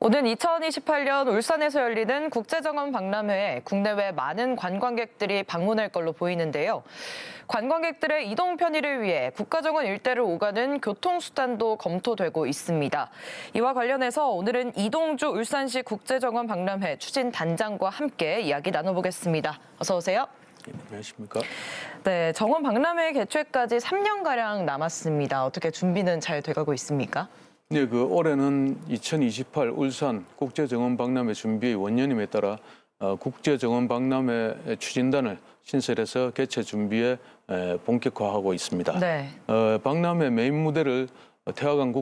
오는 2028년 울산에서 열리는 국제정원 박람회에 국내외 많은 관광객들이 방문할 걸로 보이는데요. 관광객들의 이동 편의를 위해 국가정원 일대를 오가는 교통수단도 검토되고 있습니다. 이와 관련해서 오늘은 이동주 울산시 국제정원 박람회 추진 단장과 함께 이야기 나눠보겠습니다. 어서 오세요. 예, 안녕하십니까? 네, 정원 박람회 개최까지 3년가량 남았습니다. 어떻게 준비는 잘 돼가고 있습니까? 네, 그 올해는 2028 울산 국제정원 박람회 준비 원년임에 따라 어, 국제정원 박람회 추진단을 신설해서 개최 준비에 에, 본격화하고 있습니다. 네. 어, 박람회 메인 무대를 태화강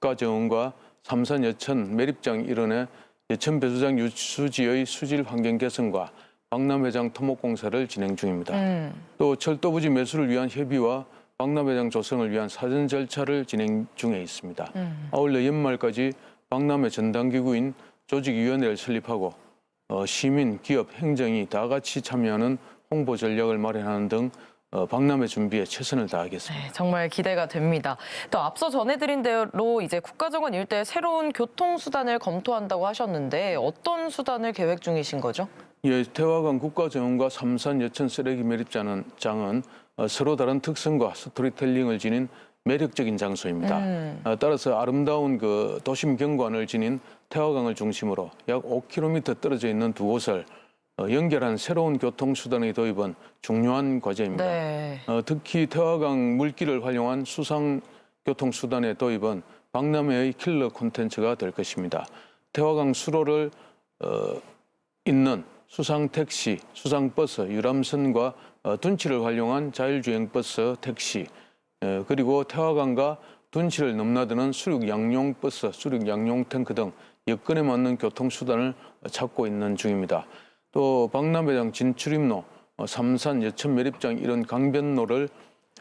국가정원과 삼산 여천 매립장 일원의 여천 배수장 유수지의 수질 환경 개선과 박람회장 토목공사를 진행 중입니다. 음, 또 철도 부지 매수를 위한 협의와 박람회장 조성을 위한 사전 절차를 진행 중에 있습니다. 음. 아울러 연말까지 박람회 전담기구인 조직위원회를 설립하고 어, 시민, 기업, 행정이 다 같이 참여하는 홍보 전략을 마련하는 등 어, 박람회 준비에 최선을 다하겠습니다. 네, 정말 기대가 됩니다. 또 앞서 전해드린 대로 이제 국가정원 일대 새로운 교통수단을 검토한다고 하셨는데 어떤 수단을 계획 중이신 거죠? 예, 태화강 국가정원과 삼산 여천 쓰레기 매립장은 장은 어, 서로 다른 특성과 스토리텔링을 지닌 매력적인 장소입니다. 음. 어, 따라서 아름다운 그 도심 경관을 지닌 태화강을 중심으로 약 5km 떨어져 있는 두 곳을 어, 연결한 새로운 교통수단의 도입은 중요한 과제입니다. 네. 어, 특히 태화강 물길을 활용한 수상 교통수단의 도입은 박람회의 킬러 콘텐츠가 될 것입니다. 태화강 수로를 어, 잇는 수상 택시, 수상 버스, 유람선과 어, 둔치를 활용한 자율주행 버스, 택시, 어, 그리고 태화강과 둔치를 넘나드는 수륙 양용 버스, 수륙 양용 탱크 등 여건에 맞는 교통수단을 찾고 있는 중입니다. 또 박람회장 진출입로, 어, 삼산 여천 매립장 이런 강변로를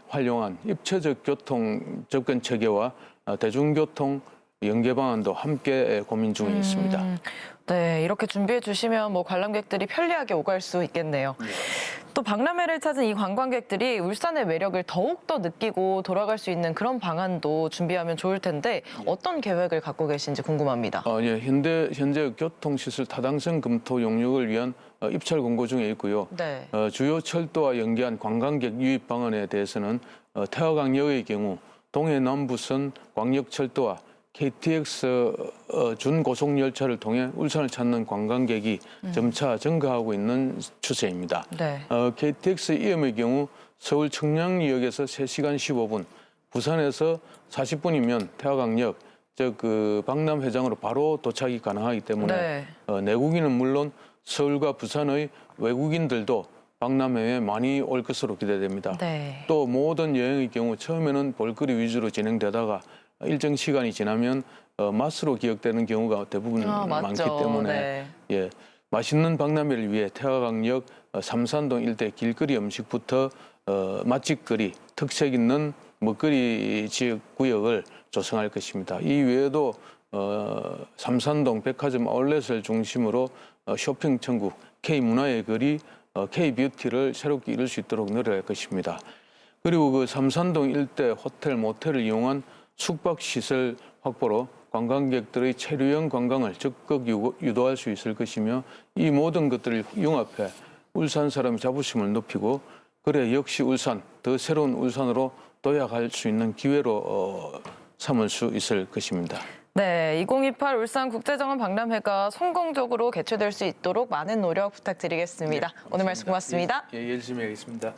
활용한 입체적 교통 접근 체계와 어, 대중교통 연계 방안도 함께 고민 중에 있습니다. 음, 네, 이렇게 준비해 주시면 뭐 관람객들이 편리하게 오갈 수 있겠네요. 또 박람회를 찾은 이 관광객들이 울산의 매력을 더욱 더 느끼고 돌아갈 수 있는 그런 방안도 준비하면 좋을 텐데 어떤 계획을 갖고 계신지 궁금합니다. 어, 예, 현대 현재 교통시설 타당성 검토 용역을 위한 어, 입찰 공고 중에 있고요. 네. 어, 주요 철도와 연계한 관광객 유입 방안에 대해서는 어, 태화강역의 경우 동해 남부선 광역철도와 KTX 어, 준고속 열차를 통해 울산을 찾는 관광객이 점차 증가하고 있는 추세입니다. 네. 어, KTX 이음의 경우 서울 청량리역에서 3시간 15분, 부산에서 40분이면 태화강역, 즉 그 박람회장으로 바로 도착이 가능하기 때문에 네. 어, 내국인은 물론 서울과 부산의 외국인들도 박람회에 많이 올 것으로 기대됩니다. 네. 또 모든 여행의 경우 처음에는 볼거리 위주로 진행되다가 일정 시간이 지나면 어, 맛으로 기억되는 경우가 대부분 아, 많기 맞죠. 때문에 네. 예, 맛있는 박람회를 위해 태화강역 어, 삼산동 일대 길거리 음식부터 어, 맛집거리, 특색 있는 먹거리 지역 구역을 조성할 것입니다. 이 외에도 어, 삼산동 백화점 아울렛을 중심으로 어, 쇼핑 천국, K 문화의 거리, 어, K 뷰티를 새롭게 이룰 수 있도록 노력할 것입니다. 그리고 그 삼산동 일대 호텔, 모텔을 이용한 숙박 시설 확보로 관광객들의 체류형 관광을 적극 유- 유도할 수 있을 것이며 이 모든 것들을 융합해 울산 사람의 자부심을 높이고 그래 역시 울산 더 새로운 울산으로 도약할 수 있는 기회로 어, 삼을 수 있을 것입니다. 네, 2028 울산 국제정원 박람회가 성공적으로 개최될 수 있도록 많은 노력 부탁드리겠습니다. 오늘 말씀 고맙습니다. 예, 열심히 하겠습니다.